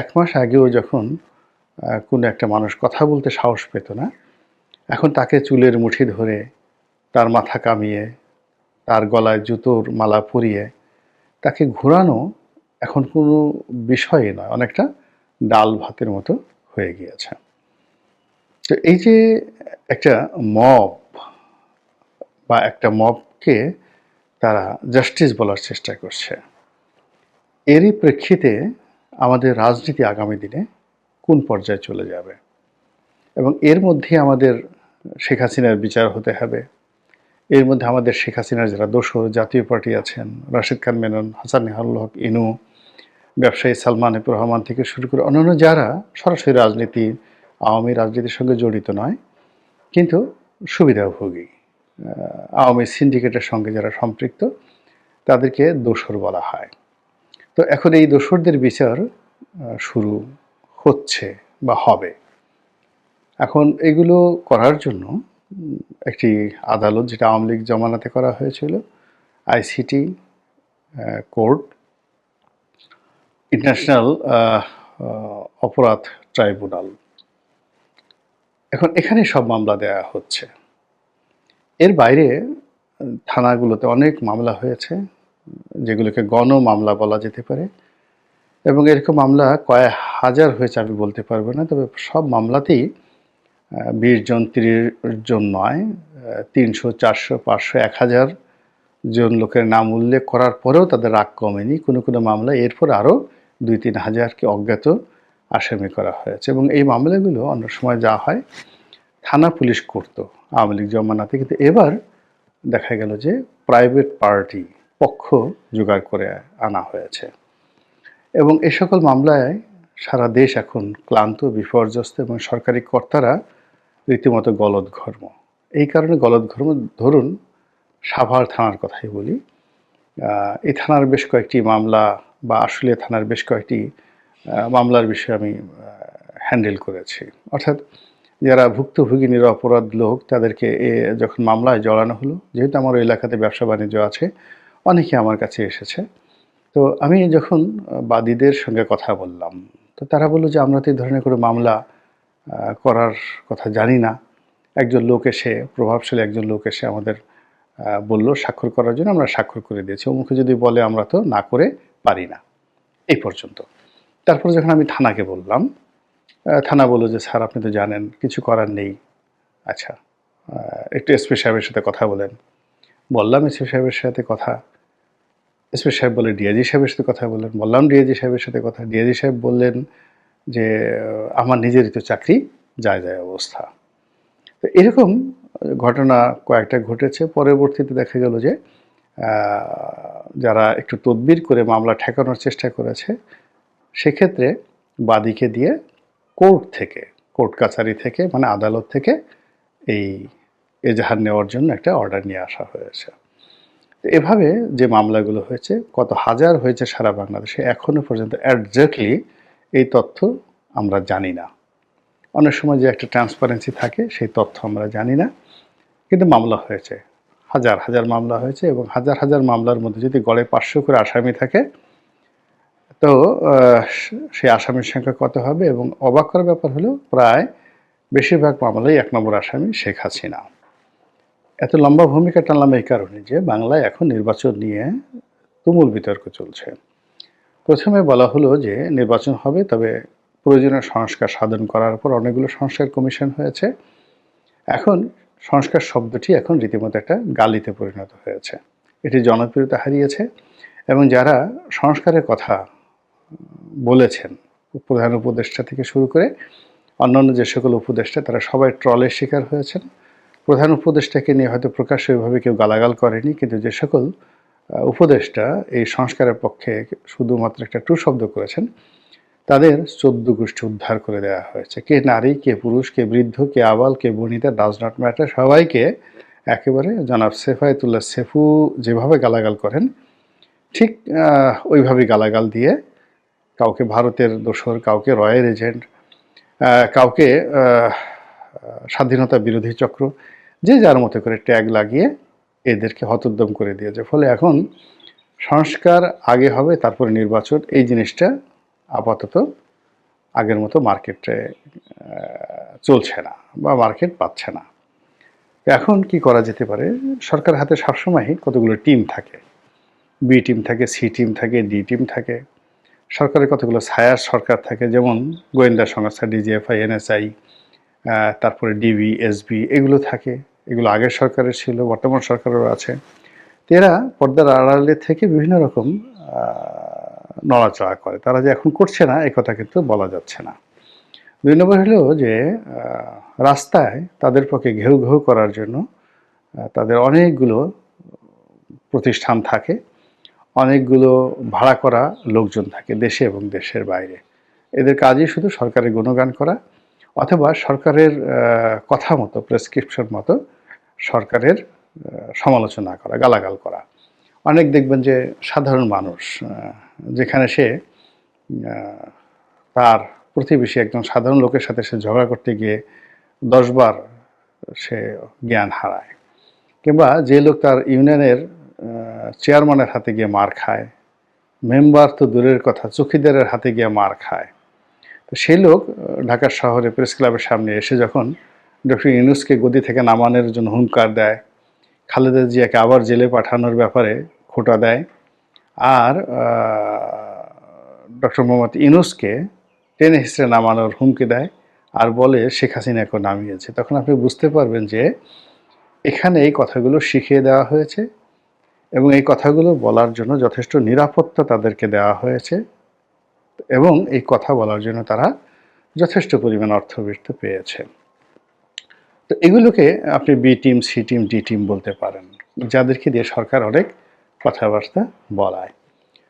এক মাস আগেও যখন কোনো একটা মানুষ কথা বলতে সাহস পেত না, এখন তাকে চুলের মুঠি ধরে তার মাথা কামিয়ে, তার গলায় জুতোর মালা পরিয়ে তাকে ঘোরানো এখন কোনো বিষয়ই নয়, অনেকটা ডাল ভাতের মতো হয়ে গিয়েছে। তো এই যে একটা মব বা একটা মবকে তারা জাস্টিস বলার চেষ্টা করছে, এরই প্রেক্ষিতে আমাদের রাজনীতি আগামী দিনে কোন পর্যায়ে চলে যাবে? এবং এর মধ্যে আমাদের শেখ হাসিনার বিচার হতে হবে। এর মধ্যে আমাদের শেখ হাসিনার যারা দোষর জাতীয় পার্টি আছেন, রাশিদ খান মেনন, হাসান নেহারুল হক ইনু, ব্যবসায়ী সালমান এফ রহমান থেকে শুরু করে অন্যান্য যারা সরাসরি রাজনীতি, আওয়ামী রাজনীতির সঙ্গে জড়িত নয়, কিন্তু সুবিধাভোগী আওয়ামী সিন্ডিকেটের সঙ্গে যারা সম্পৃক্ত, তাদেরকে দোসর বলা হয়। তো এখন এই দোসরদের বিচার শুরু হচ্ছে বা হবে। এখন এগুলো করার জন্য একটি আদালত যেটা আওয়ামী লীগ জমানাতে করা হয়েছিল, আইসিটি কোর্ট, ইন্টারন্যাশনাল অপরাধ ট্রাইব্যুনাল। এখন এখানে সব মামলা দেয়া হচ্ছে। এর বাইরে থানাগুলোতে অনেক মামলা হয়েছে। যেগুলোকে গণ মামলা বলা যেতে পারে। এবং এরকম মামলা কয়েক হাজার হয়েছে আমি বলতে পারব না, তবে সব মামলাতেই বিশ জন, তিরিশ জন নয় তিনশো, চারশো, পাঁচশো, এক হাজার জন লোকের নাম উল্লেখ করার পরেও তাদের রাগ কমেনি। কোনো কোনো মামলা এরপর আরও দুই তিন হাজারকে অজ্ঞাত আসামি করা হয়েছে। এবং এই মামলাগুলো অন্য সময় যা হয়, থানা পুলিশ করতো, আওয়ামী লীগ জমানাতে। কিন্তু এবার দেখা গেল যে প্রাইভেট পার্টি পক্ষ জোগাড় করে আনা হয়েছে। এবং এ সকল মামলায় সারা দেশ এখন ক্লান্ত, বিপর্যস্ত এবং সরকারি কর্তারা রীতিমতো গলদঘর্ম। এই কারণে গলদঘর্ম ধরুন সাভার থানার কথাই বলি। এই থানার বেশ কয়েকটি মামলা বা আশুলিয়া থানার বেশ কয়েকটি মামলার বিষয়ে আমি হ্যান্ডেল করেছি। অর্থাৎ যারা ভুক্তভোগী নিরপরাধ লোক, তাদেরকে যখন মামলায় জড়ানো হলো, যেহেতু আমার ওই এলাকাতে ব্যবসা বাণিজ্য আছে অনেকে আমার কাছে এসেছে। তো আমি যখন বাদীদের সঙ্গে কথা বললাম, তো তারা বলল যে, আমরা তো এই ধরনের কোনো মামলা করার কথা জানি না। একজন লোক এসে, প্রভাবশালী একজন লোক এসে আমাদের বলল, স্বাক্ষর করার জন্য আমরা স্বাক্ষর করে দিয়েছি। অমুকে যদি বলে আমরা তো না করে পারি না। এই পর্যন্ত। তারপর যখন আমি থানাকে বললাম থানা বলল যে, স্যার, আপনি তো জানেন, কিছু করার নেই। আচ্ছা একটু এসপি সাহেবের সাথে কথা বলেন। বললাম এসপি সাহেবের সাথে কথা এসপি সাহেব বলে ডিআইজি সাহেবের সাথে কথা বললেন, বললাম ডিআইজি সাহেবের সাথে কথা। ডিআইজি সাহেব বললেন যে, আমার নিজেরই তো চাকরি, যায় যায় অবস্থা। তো এরকম ঘটনা কয়েকটা ঘটেছে। পরবর্তীতে দেখা গেল যে যারা একটু তদবির করে মামলা ঠেকানোর চেষ্টা করেছে, সেক্ষেত্রে বাদীকে দিয়ে কোর্ট থেকে, কোর্ট কাছারি থেকে মানে আদালত থেকে এই এজাহার নেওয়ার জন্য একটা অর্ডার নিয়ে আসা হয়েছে। এভাবে যে মামলাগুলো হয়েছে, কত হাজার হয়েছে সারা বাংলাদেশে এখনও পর্যন্ত অ্যাডজাক্টলি এই তথ্য আমরা জানি না। অনেক সময় যে একটা ট্রান্সপারেন্সি থাকে, সেই তথ্য আমরা জানি না। কিন্তু মামলা হয়েছে। হাজার হাজার মামলা হয়েছে এবং হাজার হাজার মামলার মধ্যে যদি গড়ে পাঁচশো করে আসামি থাকে, তো সেই আসামির সংখ্যা কত হবে এবং অবাক করার ব্যাপার হলো, প্রায় বেশিরভাগ মামলায় এক নম্বর আসামি শেখ হাসিনা। এত লম্বা ভূমিকা টানলাম এই কারণে যে বাংলায় এখন নির্বাচন নিয়ে তুমুল বিতর্ক চলছে। প্রথমে বলা হলো যে নির্বাচন হবে, তবে প্রয়োজনীয় সংস্কার সাধন করার পর অনেকগুলো সংস্কার কমিশন হয়েছে। এখন সংস্কার শব্দটি এখন রীতিমতো একটা গালিতে পরিণত হয়েছে। এটি জনপ্রিয়তা হারিয়েছে এবং যারা সংস্কারের কথা বলেছেন, প্রধান উপদেষ্টা থেকে শুরু করে অন্যান্য যে সকল উপদেষ্টা, তারা সবাই ট্রলের শিকার হয়েছেন। প্রধান উপদেষ্টাকে নিয়ে হয়তো প্রকাশ্য এভাবে কেউ গালাগাল করেনি, কিন্তু যে সকল উপদেষ্টা এই সংস্কারের পক্ষে শুধুমাত্র একটা টু শব্দ করেছেন, তাদের চোদ্দ গোষ্ঠী উদ্ধার করে দেওয়া হয়েছে। কে নারী, কে পুরুষ, কে বৃদ্ধ, কে আবাল, কে বনিতা ডাজ নট ম্যাটার সবাইকে একেবারে জনাব সেফায়েতুল্লাহ সেফু যেভাবে গালাগাল করেন, ঠিক ওইভাবে গালাগাল দিয়ে কাউকে ভারতের দোসর কাউকে রয়ের এজেন্ট কাউকে স্বাধীনতা বিরোধী চক্র যে যার মতো করে ট্যাগ লাগিয়ে এদেরকে হতোদ্যম করে দিয়েছে। ফলে এখন সংস্কার আগে হবে, তারপরে নির্বাচন, এই জিনিসটা আপাতত আগের মতো মার্কেটে চলছে না বা মার্কেট পাচ্ছে না। এখন কি করা যেতে পারে? সরকার হাতে সবসময় কতগুলো টিম থাকে। বি টিম থাকে, সি টিম থাকে, ডি টিম থাকে। সরকারের কতগুলো ছায়ার সরকার থাকে, যেমন গোয়েন্দা সংস্থা, ডিজিএফআই, এনএসআই তারপরে ডিবি, এসবি, এগুলো থাকে। এগুলো আগের সরকারের ছিল, বর্তমান সরকারেরও আছে। এরা পর্দার আড়ালে থেকে বিভিন্ন রকম নড়াচড়া করে। তারা যে এখন করছে না, এ কথা কিন্তু বলা যাচ্ছে না। দুই নম্বর হলো যে রাস্তায় তাদের পক্ষে ঘেউ ঘেউ করার জন্য তাদের অনেকগুলো প্রতিষ্ঠান থাকে, অনেকগুলো ভাড়া করা লোকজন থাকে দেশে এবং দেশের বাইরে। এদের কাজই শুধু সরকারের গুণগান করা, অথবা সরকারের কথা মতো প্রেসক্রিপশন মতো সরকারের সমালোচনা করা, গালাগাল করা। অনেক দেখবেন যে সাধারণ মানুষ যেখানে সে তার প্রতিবেশী একজন সাধারণ লোকের সাথে সে ঝগড়া করতে গিয়ে দশবার সে জ্ঞান হারায়। কিংবা যে লোক তার ইউনিয়নের চেয়ারম্যানের হাতে গিয়ে মার খায়, মেম্বার তো দূরের কথা, চৌকিদারের হাতে গিয়ে মার খায়। তো সেই লোক ঢাকার শহরে প্রেস ক্লাবের সামনে এসে যখন ডক্টর ইউনুসকে গদি থেকে নামানোর জন্য হুঙ্কার দেয়, খালেদা জিয়াকে আবার জেলে পাঠানোর ব্যাপারে খোটা দেয়, আর ডক্টর মোহাম্মদ ইউনুসকে টেনে হিসেবে নামানোর হুমকি দেয়, আর বলে শেখ হাসিনাকে নামিয়েছে। তখন আপনি বুঝতে পারবেন যে এখানে এই কথাগুলো শিখিয়ে দেওয়া হয়েছে এবং এই কথাগুলো বলার জন্য যথেষ্ট নিরাপত্তা তাদেরকে দেওয়া হয়েছে এবং এই কথা বলার জন্য তারা যথেষ্ট পরিমাণ অর্থবৃত্ত পেয়েছে। তো এগুলোকে আপনি B team, C team, D team বলতে পারেন, যাদেরকে দিয়ে সরকার অনেক কথাবার্তা বলায়।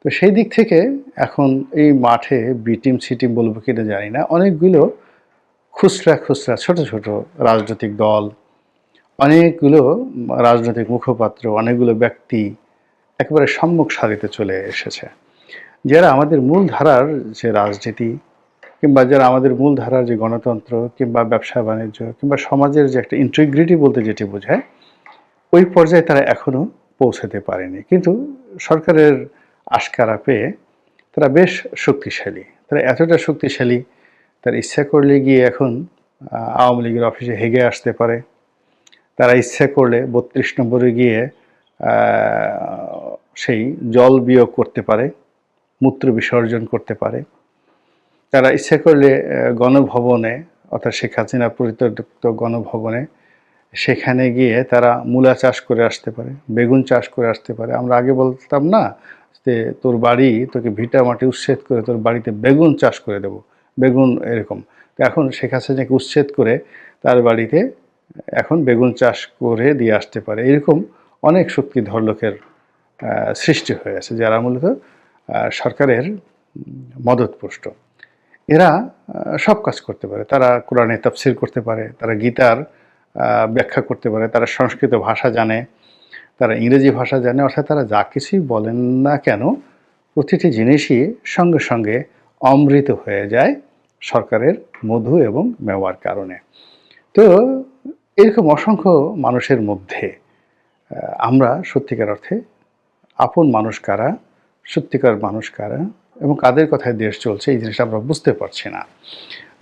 তো সেই দিক থেকে এখন এই মাঠে বি টিম, সি টিম বলব কিনা জানি না, অনেকগুলো খুচরা খুচরা ছোট ছোট রাজনৈতিক দল, অনেকগুলো রাজনৈতিক মুখপাত্র, অনেকগুলো ব্যক্তি একেবারে সম্মুখ সারিতে চলে এসেছে, যারা আমাদের মূল ধারার যে রাজনীতি কিংবা যারা আমাদের মূল ধারার যে গণতন্ত্র কিংবা ব্যবসা বাণিজ্য কিংবা সমাজের যে একটা ইন্টিগ্রিটি বলতে যেটি বোঝায়, ওই পর্যায়ে তারা এখনও পৌঁছাতে পারেনি। কিন্তু সরকারের আশকারা পেয়ে তারা বেশ শক্তিশালী। তারা এতটা শক্তিশালী, তার ইচ্ছা করলে গিয়ে এখন আওয়ামী লীগের অফিসে হেগে আসতে পারে। তারা ইচ্ছা করলে বত্রিশ নম্বরে গিয়ে সেই জল বিয়োগ করতে পারে, মূত্র বিসর্জন করতে পারে। তারা ইচ্ছা করলে গণভবনে, অর্থাৎ শেখ হাসিনা পরিত্যক্ত গণভবনে, সেখানে গিয়ে তারা মূলা চাষ করে আসতে পারে, বেগুন চাষ করে আসতে পারে। আমরা আগে বলতাম না যে, তোর বাড়ি, তোকে ভিটা মাটি উচ্ছেদ করে তোর বাড়িতে বেগুন চাষ করে দেব। বেগুন এরকম। তো এখন শেখ হাসিনাকে উচ্ছেদ করে তার বাড়িতে এখন বেগুন চাষ করে দিয়ে আসতে পারে। এরকম অনেক শক্তিধর লোকের সৃষ্টি হয়েছে যারা মূলত সরকারের মদতপুষ্ট। এরা সব কাজ করতে পারে। তারা কোরআনে তাফসির করতে পারে, তারা গীতার ব্যাখ্যা করতে পারে, তারা সংস্কৃত ভাষা জানে, তারা ইংরেজি ভাষা জানে, অর্থাৎ তারা যা কিছুই বলেন না কেন, প্রতিটি জিনিসই সঙ্গে সঙ্গে অমৃত হয়ে যায় সরকারের মধু এবং মেওয়ার কারণে। তো এরকম অসংখ্য মানুষের মধ্যে আমরা সত্যিকার অর্থে আপন মানুষ কারা, সত্যিকার মানুষ কারা এবং কাদের কথায় দেশ চলছে, এই জিনিসটা আমরা বুঝতে পারছি না।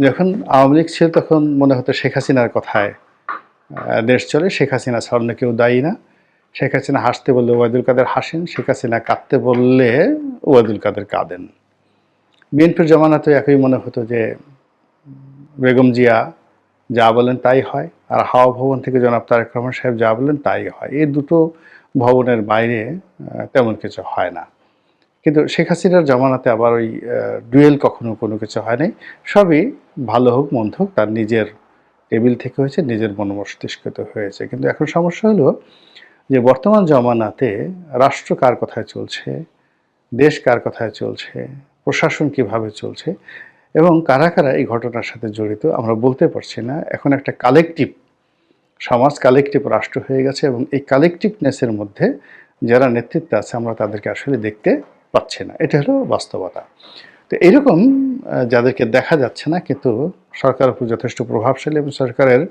যখন আওয়ামী লীগ ছিল তখন মনে হতো শেখ হাসিনার কথায় দেশ চলে, শেখ হাসিনা ছাড়া কেউ দায়ী না। শেখ হাসিনা হাসতে বললে ওবায়দুল কাদের হাসেন, শেখ হাসিনা কাঁদতে বললে ওবায়দুল কাদের কাঁদেন। বিএনপির জমানাতে একই মনে হতো যে, বেগম জিয়া যা বলেন তাই হয়, আর হাওয়া ভবন থেকে জনাব তারেক রহমান সাহেব যা বলেন তাই হয়। এই দুটো ভবনের বাইরে তেমন কিছু হয় না। কিন্তু শেখ হাসিনার জমানাতে আবার ওই ডুয়েল কখনো কোনো কিছু হয় নাই। সবই ভালো হোক, মন্দ হোক, তার নিজের টেবিল থেকে হয়েছে, নিজের মনমস্তিষ্কতে হয়েছে। কিন্তু এখন সমস্যা হলো যে বর্তমান জমানাতে রাষ্ট্র কার কথায় চলছে, দেশ কার কথায় চলছে, প্রশাসন কীভাবে চলছে, এবং কারা কারা এই ঘটনার সাথে জড়িত আমরা বলতে পারছি না। এখন একটা কালেকটিভ সমাজ কালেকটিভ রাষ্ট্র হয়ে গেছে এবং এই কালেকটিভনেসের মধ্যে যারা নেতৃত্বে আছে, আমরা তাদেরকে আসলে দেখতে পাচ্ছি না। এটা হলো বাস্তবতা। তো এরকম যাদেরকে দেখা যাচ্ছে না, কিন্তু সরকার উপর যথেষ্ট প্রভাবশালী এবং সরকারের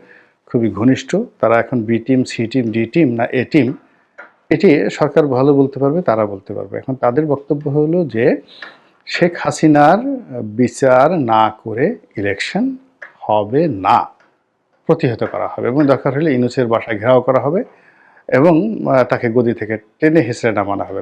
খুবই ঘনিষ্ঠ, তারা এখন B team C team D team না এ টিম এটি সরকার ভালো বলতে পারবে, তারা বলতে পারবে। এখন তাদের বক্তব্য হলো যে, শেখ হাসিনার বিচার না করে ইলেকশন হবে না, প্রতিহত করা হবে এবং দরকার হলে ইনুসের বাসায় ঘেরাও করা হবে এবং তাকে গদি থেকে টেনে হেসড়ে নামানো হবে।